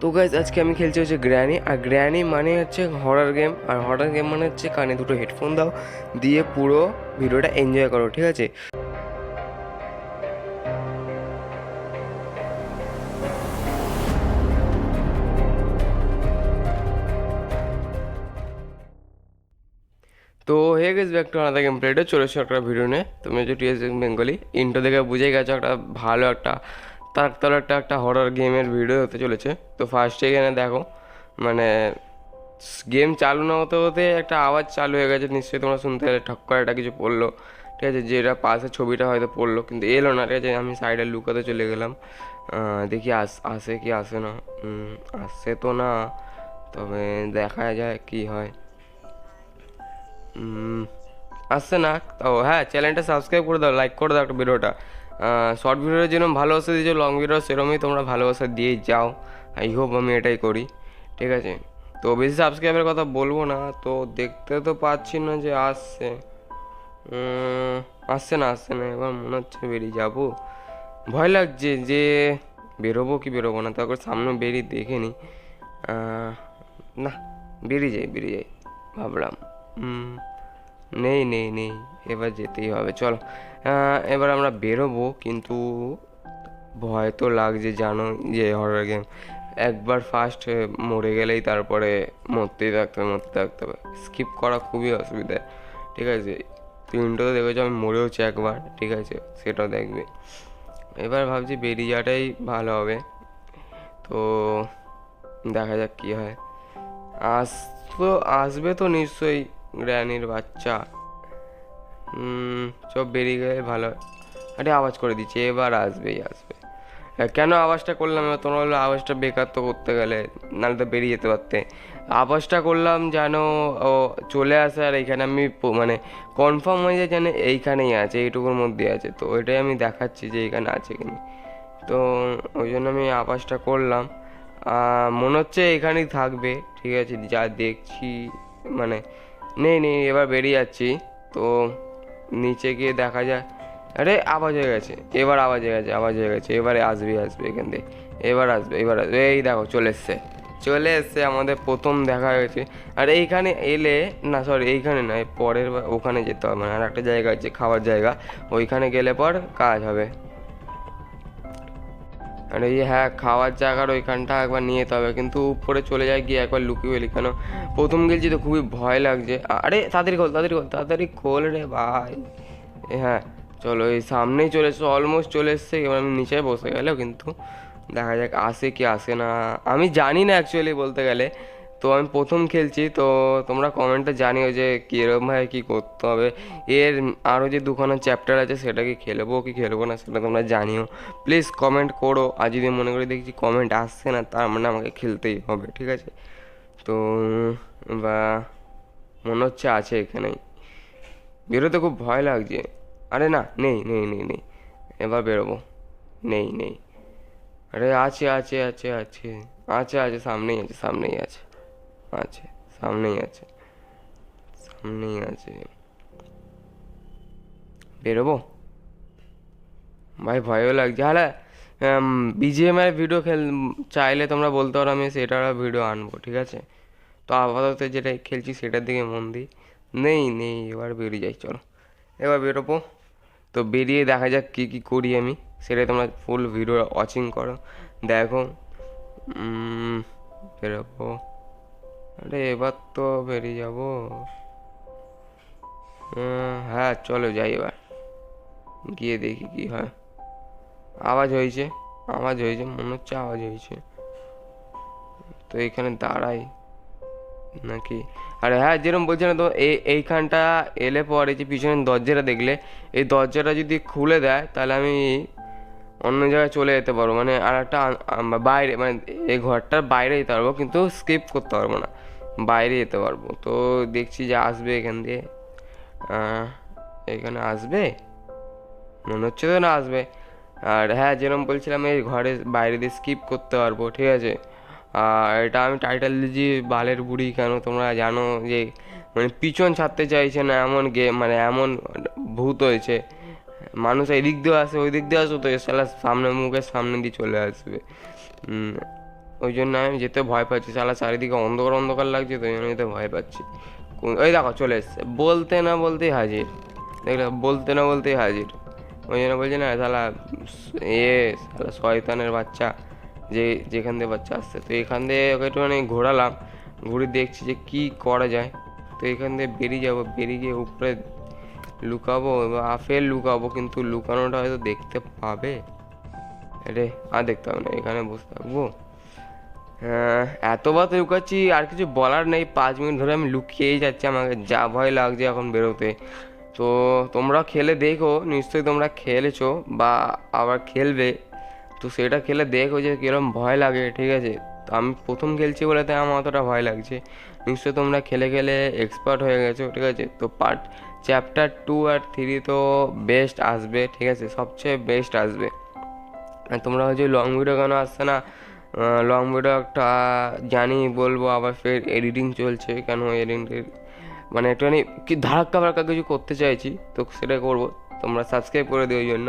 তো গাইজ আজকে আমি খেলছি হচ্ছে গ্র্যানি আর গ্র্যানি মানে হচ্ছে হরার গেম আর হরার গেম মানে হচ্ছে কানে দুটো হেডফোন দাও, দিয়ে পুরো ভিডিওটা এনজয় করো, ঠিক আছে? তো হয়ে গেছে ব্যাক টু আলাদা গেম প্লেটে চলেছে একটা ভিডিও নিয়ে। তুমি হচ্ছে টিএস বেঙ্গলি ইন্টো দেখে বুঝে গেছো, একটা ভালো একটা তারতলা একটা একটা হরর গেমের ভিডিও হতে চলেছে। তো ফার্স্টে এখানে দেখো মানে গেম চালু না হতে হতে একটা আওয়াজ চালু হয়ে গেছে, নিশ্চয়ই তোমরা শুনতে পেলে, ঠক করে একটা কিছু পড়ল। ঠিক আছে, যেটা পাশে ছবিটা হয়তো পড়ল, কিন্তু এলো না, ঠিক আছে, আমি সাইডে লুকাতে চলে গেলাম। দেখি আস, আসে কি আসে না। আসে তো না, তবে দেখা যায় কি হয়। আসছে না তো হ্যাঁ চ্যানেলটা সাবস্ক্রাইব করে দাও লাইক করে দাও একটা ভিডিওটা শর্ট ভিডিওর যেরকম ভালোবাসা দিয়েছ লং ভিডিও সেরকমই তোমরা ভালোবাসা দিয়ে যাও। আই হোপ আমি এটাই করি, ঠিক আছে? তো বেশি সাবস্ক্রাইবের কথা বলব না, তো দেখতে তো পাচ্ছি না যে আসছে। আসছে না আসছে না, এবার মনে হচ্ছে বেরিয়ে যাব। ভয় লাগছে যে বেরোবো কি বেরোবো না, তারপর সামনে বেরিয়ে দেখে নি না, বেরিয়ে যাই বেরিয়ে যাই, ভাবলাম। নেই নেই নেই। এবার যেতেই হবে, চলো। এবার আমরা বেরোবো, কিন্তু ভয় তো লাগছে জানো যে হরর গেম একবার ফার্স্ট মরে গেলেই তারপরে মরতেই থাকতে হবে মরতে থাকতে হবে। স্কিপ করা খুবই অসুবিধা। ঠিক আছে? তিনটো তো দেখেছ, আমি মরেওছি একবার, ঠিক আছে? সেটাও দেখবে। এবার ভাবছি বেরিয়ে যাওয়াটাই ভালো হবে। তো দেখা যাক কী হয়। আস, তো আসবে তো নিশ্চয়ই। গ্র্যানির বাচ্চা। সব বেরিয়ে গেলে ভালো। আরে, আওয়াজ করে দিচ্ছে, এবার আসবেই, আসবে। কেন আওয়াজটা করলাম এবার তোমরা বলল আওয়াজটা বেকার তো করতে গেলে, নাহলে তো বেরিয়ে যেতে পারতে। আওয়াজটা করলাম যেন ও চলে আসে আর এইখানে আমি মানে কনফার্ম হয়ে যায় যেন এইখানেই আছে, এইটুকুর মধ্যে আছে। তো ওইটাই আমি দেখাচ্ছি যে এইখানে আছে কিনা তো ওই জন্য আমি আওয়াজটা করলাম। মনে হচ্ছে এখানেই থাকবে, ঠিক আছে, যা দেখছি মানে নেই নেই, এবার বেরিয়ে যাচ্ছি। তো নিচে গিয়ে দেখা যায় আরে, আওয়াজ হয়ে গেছে। এবার আওয়াজ হয়ে গেছে, আওয়াজ হয়ে গেছে। এবারে আসবে আসবে এখান থেকে এবার আসবে এবার আসবে। এই দেখো, চলে এসছে। চলে এসছে, আমাদের প্রথম দেখা হয়েছে আর এইখানে এলে, না সরি এইখানে নয়, পরের ওখানে যেতে হবে। মানে আর একটা জায়গা আছে, খাওয়ার জায়গা। ওইখানে গেলে পর কাজ হবে। আর ওই হ্যাঁ খাওয়ার জায়গার ওইখানটা একবার নিয়ে যেতে হবে। কিন্তু উপরে চলে যায় গিয়ে একবার লুকিয়ে এলি কেন? প্রথম গেলছি তো খুবই ভয় লাগছে। আরে তাড়াতাড়ি খোল তাড়াতাড়ি খোল তাড়াতাড়ি খোল রে ভাই। হ্যাঁ চলো এই সামনেই চলে এসছে অলমোস্ট চলে এসছে, এবার আমি নিচে বসে গেলেও কিন্তু দেখা যাক আসে কি আসে না। আমি জানি না অ্যাকচুয়ালি বলতে গেলে। তো আমি প্রথম খেলছি, তো তোমরা কমেন্টে জানিও যে কীরকমভাবে কী করতে হবে। এর আরও যে দুখানা চ্যাপ্টার আছে, সেটা কি খেলব কি খেলব না, সেটা তোমরা জানিও। প্লিজ কমেন্ট করো, আর যদি মনে করি দেখছি কমেন্ট আসছে না, তার মানে আমাকে খেলতেই হবে, ঠিক আছে? তো, বা, মনে হচ্ছে আছে এখানেই বেরোতে খুব ভয় লাগছে। আরে না, নেই নেই নেই নেই। এবার বেরোবো। নেই নেই। আরে আছে আছে আছে আছে। আছে আছে, সামনেই আছে সামনেই আছে। আছে, সামনেই আছে সামনেই আছে। বেরোবো? ভাই, ভয়ও লাগছে। হ্যাঁ বিজিএম এর ভিডিও খেল, চাইলে তোমরা বলতে পারো আমি সেটার ভিডিও আনব, ঠিক আছে? তো আপাতত যেটা খেলছি সেটার দিকে মন দিই। নেই নেই, এবার বেরিয়ে যাই, চলো। এবার বেরোবো। তো বেরিয়ে দেখা যাক কী কী করি আমি। সেটাই তোমরা ফুল ভিডিও ওয়াচিং করো। দেখো বেরোবো। আরে এবার তো বেরিয়ে যাব। হ্যাঁ চলো যাই এবার। গিয়ে দেখি কি হয়। আওয়াজ হয়েছে আওয়াজ হয়েছে, মনে হচ্ছে আওয়াজ হয়েছে। তো এখানে দাঁড়াই নাকি? আরে হ্যাঁ যেরকম বলছে না তো এই এইখানটা এলে পরে যে পিছনের দরজাটা দেখলে, এই দরজাটা যদি খুলে দেয়, তাহলে আমি অন্য জায়গায় চলে যেতে পারব। মানে আর একটা বাইরে মানে এই ঘরটার বাইরে যেতে পারব কিন্তু স্কিপ করতে পারব না। বাইরে যেতে পারব। তো দেখছি যে আসবে এখান দিয়ে। এখানে আসবে? মনে হচ্ছে তো না আসবে। আর হ্যাঁ যেরকম বলছিলাম, এই ঘরে বাইরে দিয়ে স্কিপ করতে পারব, ঠিক আছে? আর এটা আমি টাইটেল দিয়েছি, বালের বুড়ি কেন? তোমরা জানো যে মানে পিছন ছাড়তে চাইছে না, এমন গেম মানে এমন ভূত হয়েছে। মানুষ এদিক দিয়ে আসে ওই দিক দিয়ে আসো, তো শালা সামনে মুখের সামনে দিয়ে চলে আসবে। ওই জন্য আমি যেতে ভয় পাচ্ছি সালা চারিদিকে অন্ধকার অন্ধকার লাগছে, তো ওই জন্য যেতে ভয় পাচ্ছি। ওই দেখো, চলে এসছে। বলতে না বলতেই হাজির। দেখলে, বলতে না বলতেই হাজির। ওই জন্য বলছি না সালা এ সালা শয়তানের বাচ্চা, যে যেখান দিয়ে বাচ্চা আসছে, তো এখান দিয়ে ওকে একটুখানি ঘোরালাম। ঘুরে দেখছি যে কি করা যায়। তো এখান দিয়ে বেরিয়ে যাব, বেরিয়ে গিয়ে উপরে লুকাবো বা ফের লুকাবো, কিন্তু লুকানোটা হয়তো দেখতে পাবে। রে আর দেখতে হবে না, এখানে বসে থাকব। এতবার তো লুকাচ্ছি, আর কিছু বলার নেই। পাঁচ মিনিট ধরে আমি লুকিয়েই যাচ্ছি, আমাকে যা ভয় লাগছে এখন বেরোতে। তো, তোমরা খেলে দেখো, নিশ্চয়ই তোমরা খেলেছো, বা আবার খেলবে। তো সেটা খেলে দেখো যে কীরকম ভয় লাগে, ঠিক আছে? তো আমি প্রথম খেলছি বলে তাই আমার অতটা ভয় লাগছে। নিশ্চয়ই তোমরা খেলে খেলে এক্সপার্ট হয়ে গেছো, ঠিক আছে? তো পার্ট চ্যাপ্টার টু আর থ্রি তো বেস্ট আসবে, ঠিক আছে? সবচেয়ে বেস্ট আসবে। তোমরা হচ্ছে লং ভিডিও কেন আসছে না? লং ভিডিও একটা জানি, বলব, আবার ফের এডিটিং চলছে, কেন এডিটিং মানে একটুখানি কি ধাক্কা ফাক্কা কিছু করতে চাইছি, তো সেটা করব। তোমরা সাবস্ক্রাইব করে দিও ওই জন্য।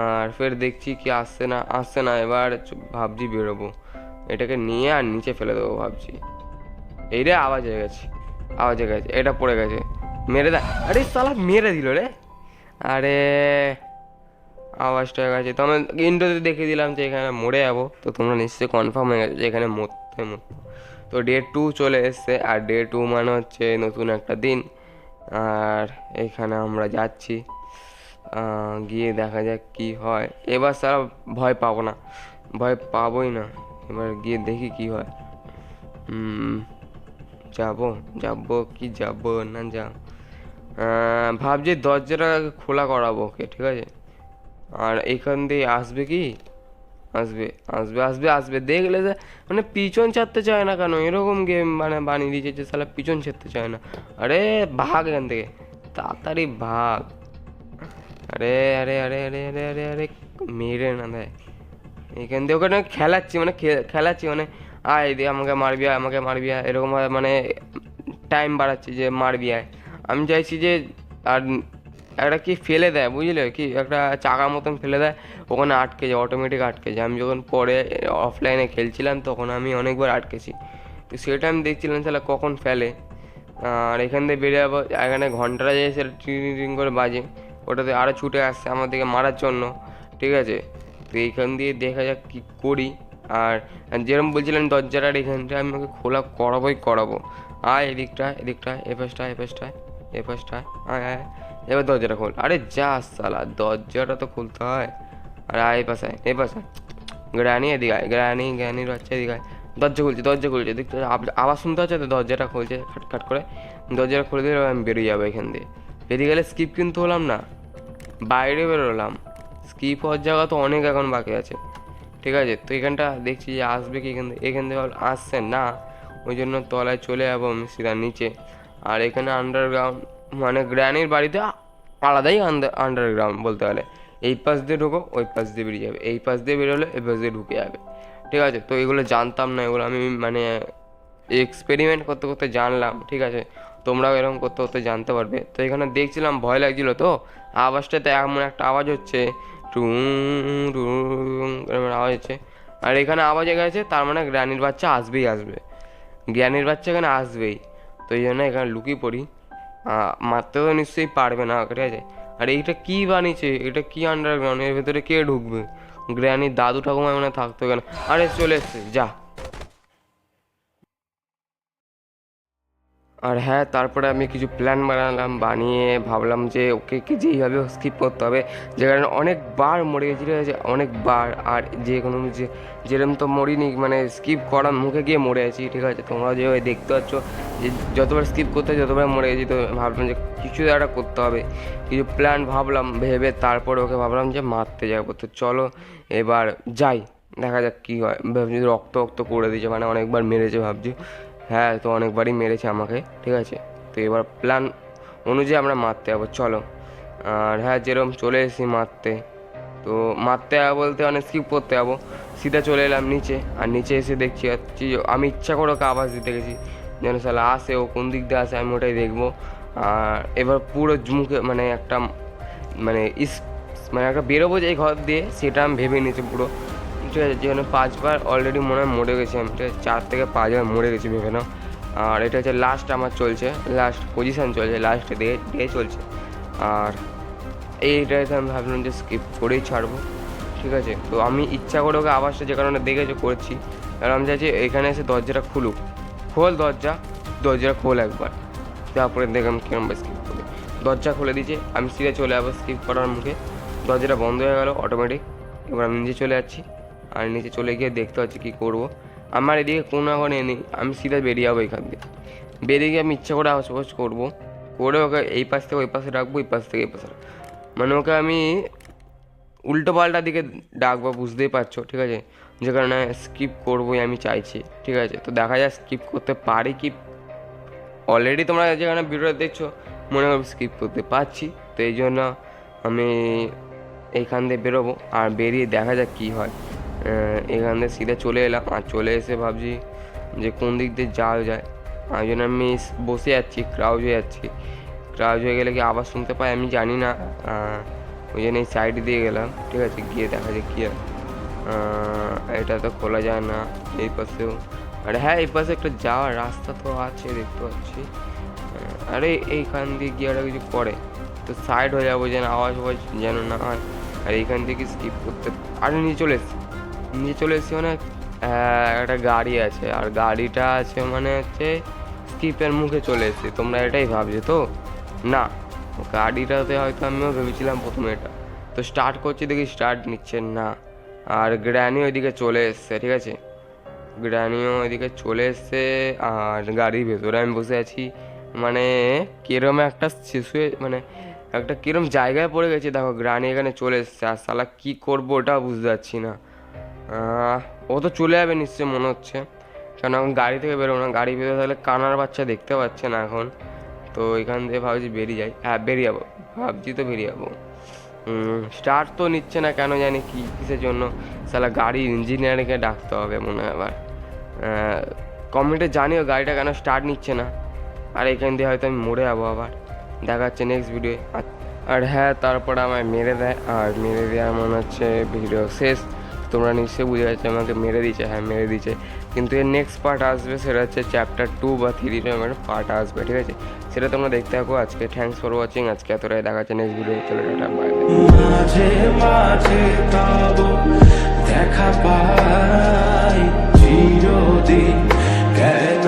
আর ফের দেখছি কি আসছে না আসছে না, এবার ভাবছি বেরোবো। এটাকে নিয়ে আর নিচে ফেলে দেবো ভাবছি। এই রে, আওয়াজ হয়ে গেছে, আওয়াজ হয়ে গেছে, এটা পড়ে গেছে। মেরে দা। আরে সালা মেরে দিল রে। আরে, আওয়াজটা হয়ে গেছে। তো আমি ইন্ডোতে দেখে দিলাম যে এখানে মরে যাব। তো তোমরা নিশ্চয়ই কনফার্ম হয়ে গেছো যে এখানে মরতে মরতে তো ডে টু চলে এসছে। আর ডে টু মানে হচ্ছে নতুন একটা দিন। আর এখানে আমরা যাচ্ছি। গিয়ে দেখা যাক কি হয়। এবার সারা ভয় পাবো না। ভয় পাবোই না। এবার গিয়ে দেখি কি হয়। যাব যাব কি যাব না যা ভাবছি দরজাটা খোলা করাবো ওকে, ঠিক আছে? আর এখান দিয়ে আসবে কি? আসবে আসবে আসবে আসবে। দেখলে যে মানে পিছন ছাড়তে চায় না কেন? এরকম গেম মানে বানিয়ে দিয়েছে যে সালা পিছন ছাড়তে চায় না। আরে, ভাগ এখান থেকে। তাড়াতাড়ি ভাগ। আরে আরে আরে আরে আরে আরে আরে, মেরে না দেয় এখান দিয়ে ওখানে খেলাচ্ছি মানে খেলাচ্ছি মানে আয় দিয়ে আমাকে মারবি, আয়, আমাকে মারবি, আয়। এরকমভাবে মানে টাইম বাড়াচ্ছি যে, মারবি, আয়। আমি চাইছি যে আর একটা কি ফেলে দেয়, বুঝলে? কি একটা চাকার মতন ফেলে দেয়, ওখানে আটকে যায় অটোমেটিক আটকে যায়। আমি যখন পরে অফলাইনে খেলছিলাম, তখন আমি অনেকবার আটকেছি। তো সেটা আমি দেখছিলাম, তাহলে কখন ফেলে? আর এখান দিয়ে বেরিয়ে যাব, এখানে ঘন্টাটা যায় সেটা টিং করে বাজে। ওটাতে আরও ছুটে আসছে আমার দিকে মারার জন্য, ঠিক আছে? তো এইখান দিয়ে দেখা যাক কী করি। আর যেরকম বলছিলাম, দরজাটার এখানটা আমি ওকে খোলা করাবোই করাবো। আয় এদিকটা এদিকটা এ পাশটা এ পাশটা এ আয় এবার দরজাটা খোল। আরে যা সালা, দরজাটা তো খুলতে হয়। আর আয় পাশে এ পাশে গ্রানি এদিকে আয় গ্রানি গ্রানির বাচ্চা এদিকে আয়। দরজা খুলছে দরজা খুলছে, দেখতে আব- আওয়াজ শুনতে হচ্ছে তো দরজাটা খুলছে খাটখাট করে। দরজাটা খুলে দিলে আমি বেরিয়ে যাব এখান দিয়ে। বেরিয়ে গেলে স্কিপ কিন্তু হলাম না। বাইরে বেরোলাম। স্কিপ হওয়ার জায়গা তো অনেক এখন বাকি আছে। ঠিক আছে, তো এখানটা দেখছি যে আসবে কি এখান থেকে এখান থেকে আসছে না। ওই জন্য তলায় চলে যাব আমি, সিধা নিচে। আর এখানে আন্ডারগ্রাউন্ড মানে গ্র্যানির বাড়িতে আলাদাই আন্ডারগ্রাউন্ড বলতে গেলে। এই পাশ দিয়ে ঢুকো, ওই পাশ দিয়ে বেরিয়ে যাবে। এই পাশ দিয়ে বেরোলে এই পাশ দিয়ে ঢুকে যাবে। ঠিক আছে? তো এগুলো জানতাম না, এগুলো আমি মানে এক্সপেরিমেন্ট করতে করতে জানলাম, ঠিক আছে? তোমরাও এরকম করতে করতে জানতে পারবে। তো এখানে দেখছিলাম, ভয় লাগছিল তো। আওয়াজটাতে এমন একটা আওয়াজ হচ্ছে, টুং আওয়াজ হচ্ছে। আর এখানে আওয়াজ গেছে তার মানে গ্রানির বাচ্চা আসবেই আসবে। জ্ঞানীর বাচ্চা এখানে আসবেই। তো এই জন্য এখানে লুকিয়ে পড়ি। মারতে তো নিশ্চয়ই পারবে না, ঠিক আছে? আর এইটা কী বানিয়েছে? এটা কী আন্ডারগ্রাউন্ড এর ভেতরে কে ঢুকবে? গ্র্যানির দাদু ঠাকুমা মানে থাকতো কেন আরে চলে এসছে, যা। আর হ্যাঁ তারপরে আমি কিছু প্ল্যান বানালাম, বানিয়ে ভাবলাম যে ওকে কি যেইভাবে স্কিপ করতে হবে। যে কারণে অনেকবার মরে গেছি, ঠিক আছে? অনেকবার। আর যে কোনো যে যেরকম তো মরিনি মানে স্কিপ করার মুখে গিয়ে মরে আছি, ঠিক আছে? তোমরা যেভাবে দেখতে পাচ্ছ যে, যতবার স্কিপ করতে যতবার মরে গেছি, তো ভাবলাম যে কিছু একটা করতে হবে। কিছু প্ল্যান ভাবলাম, ভেবে তারপরে ওকে ভাবলাম যে মারতে যাব। তো চলো, এবার যাই। দেখা যাক কী হয়। ভাবছি রক্ত রক্ত করে দিয়েছে মানে অনেকবার মেরেছে, ভাবছি। হ্যাঁ তো অনেকবারই মেরেছে আমাকে, ঠিক আছে? তো এবার প্ল্যান অনুযায়ী আমরা মারতে যাব, চলো। আর হ্যাঁ যেরকম চলে এসেছি মারতে। তো মারতে যাব বলতে অনেক স্কিপ করতে যাব। সিধা চলে এলাম নিচে, আর নিচে এসে দেখছি আমি ইচ্ছা করে ওকে আওয়াজ দিতে গেছি। যেন সালা আসে, ও কোন দিক দিয়ে আসে, আমি ওটাই দেখব। আর এবার পুরো মুখে মানে একটা মানে ইস মানে একটা বেরোবো যে ঘর দিয়ে, সেটা আমি ভেবে নিয়েছি পুরো। ঠিক আছে যেখানে পাঁচবার অলরেডি মনে হয় মরে গেছি আমি, ঠিক আছে, চার থেকে পাঁচবার মরে গেছি ভেবে আর এটা হচ্ছে লাস্ট আমার চলছে লাস্ট পজিশান চলছে লাস্ট ডে ডে চলছে। আর এইটাতে আমি ভাবলাম যে স্কিপ করেই ছাড়বো, ঠিক আছে? তো আমি ইচ্ছা করে ওকে আওয়াজটা যে কারণে দেখেছ করছি, কারণ আমি চাইছি এখানে এসে দরজাটা খুলুক। খোল দরজা, দরজাটা খোল একবার। তারপরে দেখলাম কিরম স্কিপ করি। দরজা খুলে দিয়েছে, আমি সিধে চলে যাব স্কিপ করার মুখে। দরজাটা বন্ধ হয়ে গেল অটোমেটিক এবার আমি নিজে চলে যাচ্ছি। আর নিচে চলে গিয়ে দেখতে পাচ্ছি কী করব। আমার এদিকে কোনো কোনো নেই, আমি সিধা বেরিয়ে যাব এখান থেকে বেরিয়ে গিয়ে আমি ইচ্ছা করে ফাওয়াজ করব, করে ওকে এই পাশ থেকে ওই পাশে রাখব, এই পাশ থেকে এই পাশে মানে ওকে আমি উল্টো পাল্টা দিকে ডাকবো, বুঝতেই পারছ, ঠিক আছে? যে কারণে স্কিপ করবোই, আমি চাইছি, ঠিক আছে? তো দেখা যায় স্কিপ করতে পারি কি? অলরেডি তোমরা যেখানে ভিডিওটা দেখছ, মনে করো স্কিপ করতে পারছি, তো এই জন্য আমি এইখান দিয়ে বেরোবো, আর বেরিয়ে দেখা যাক কী হয়। এখান দিয়ে সিধে চলে এলাম। আর চলে এসে ভাবছি যে কোন দিক দিয়ে যাওয়া যায়। আর জন্য আমি বসে যাচ্ছি ক্রাউজ হয়ে যাচ্ছি। ক্রাউজ হয়ে গেলে কি আবার শুনতে পাই আমি জানি না। ওই জন্য এই সাইড দিয়ে গেলাম, ঠিক আছে? গিয়ে দেখা যাক কী এটা তো খোলা যায় না, এই পাশেও। আরে হ্যাঁ এই পাশে একটা যাওয়ার রাস্তা তো আছে, দেখতে পাচ্ছি। আরে এইখান দিয়ে গিয়ে একটা কিছু করে। তো সাইড হয়ে যাব যেন আওয়াজ ফাওয়াজ যেন না হয়। আর এইখান থেকে স্কিপ করতে আরে নিয়ে চলে এসছি। নিয়ে চলে এসেছি মানে একটা গাড়ি আছে। আর গাড়িটা আছে মানে হচ্ছে স্কিপের মুখে চলে এসেছি। তোমরা এটাই ভাবছ তো? না, গাড়িটাতে হয়তো আমিও ভেবেছিলাম প্রথমে এটা। তো স্টার্ট করছি দেখি স্টার্ট নিচ্ছে না। আর গ্র্যানি ওইদিকে চলে এসছে, ঠিক আছে? গ্র্যানিও ওইদিকে চলে এসছে, আর গাড়ির ভেতরে আমি বসে আছি। মানে কিরম একটা শিশু মানে একটা কিরম জায়গায় পড়ে গেছে। দেখো গ্রানি এখানে চলে এসছে। আর সালা কী করব ওটাও বুঝতে পারছি না। ও তো চলে যাবে নিশ্চয়ই, মনে হচ্ছে। কারণ এখন গাড়ি থেকে বেরোবো না। গাড়ি বেরোতে তাহলে কানার বাচ্চা দেখতে পাচ্ছে না এখন। তো এখান থেকে ভাবছি বেরিয়ে যাই। হ্যাঁ বেরিয়ে যাব। ভাবছি তো বেরিয়ে যাব। স্টার্ট তো নিচ্ছে না কেন জানি কি, কিসের জন্য? সালা গাড়ির ইঞ্জিনিয়ারিংকে ডাকতে হবে মনে হয় আবার। কমেন্টে জানিও গাড়িটা কেন স্টার্ট নিচ্ছে না। আর এখান দিয়ে হয়তো আমি মরে যাব আবার। দেখা যাচ্ছে নেক্সট ভিডিও আর হ্যাঁ তারপর আমায় মেরে দেয়। আর মেরে দেওয়া মনে হচ্ছে ভিডিও শেষ। তোমরা নিশ্চয়ই বুঝে যাচ্ছে আমাকে মেরে দিচ্ছে হ্যাঁ মেরে দিচ্ছে কিন্তু এর নেক্সট পার্ট আসবে, সেটা হচ্ছে চ্যাপ্টার টু বা থ্রি একটা পার্ট আসবে, ঠিক আছে? সেটা তোমরা দেখতে থাকো, আজকে থ্যাংকস ফর ওয়াচিং আজকে এতটাই দেখা যাচ্ছে নেক্সট ভিডিও চলে টাটা বাই দেখা পাই, চিরদিন। কেন